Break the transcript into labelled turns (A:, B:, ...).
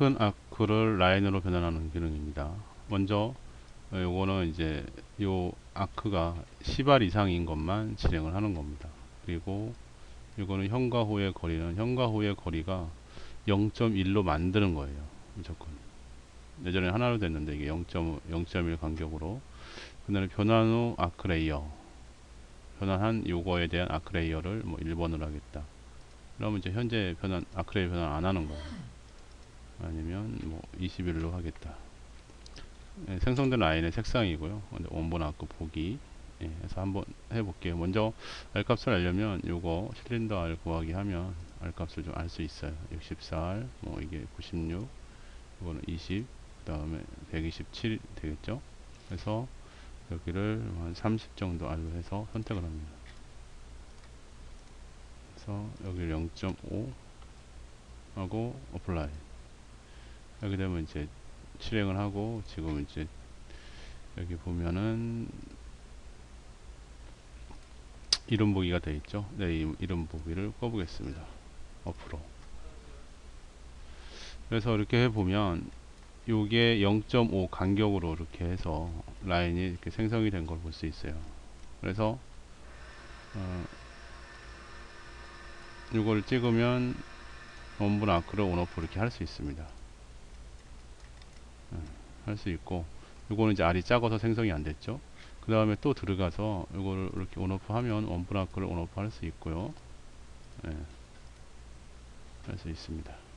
A: 큰 아크를 라인으로 변환하는 기능입니다. 먼저 어, 요거는 이제 요 아크가 10알 이상인 것만 실행을 하는 겁니다. 그리고 이거는 현과 호의 거리는 현과 호의 거리가 0.1로 만드는 거예요. 무조건. 예전에 하나로 됐는데 이게 0.0.1 간격으로 그 다음에 변환 후 아크 레이어 변환한 요거에 대한 아크 레이어를 뭐 1번으로 하겠다. 그러면 이제 현재 변환 아크 레이어 변환 안 하는 거예요. 아니면 뭐 21로 하겠다. 예, 생성된 라인의 색상이고요. 원본 아크 보기 예, 해서 한번 해볼게요. 먼저 R 값을 알려면 요거 실린더 R 구하기 하면 R 값을 좀 알 수 있어요. 64R, 뭐 이게 96, 이거는 20, 그 다음에 127 되겠죠. 그래서 여기를 한 30 정도 R로 해서 선택을 합니다. 그래서 여기를 0.5 하고 어플라이 여기 되면 이제 실행을 하고 지금 이제 여기 보면은 이름 보기가 되어 있죠. 네, 이 이름 보기를 꺼 보겠습니다. 앞으로. 그래서 이렇게 해보면 요게 0.5 간격으로 이렇게 해서 라인이 이렇게 생성이 된 걸 볼 수 있어요. 그래서 어, 이걸 찍으면 원분 아크를 온오프 이렇게 할 수 있습니다. 할 수 있고 요거는 이제 알이 작아서 생성이 안 됐죠. 그 다음에 또 들어가서 이거를 이렇게 온오프 하면 원분 아크를 온오프 할 수 있고요. 네, 할수 있습니다.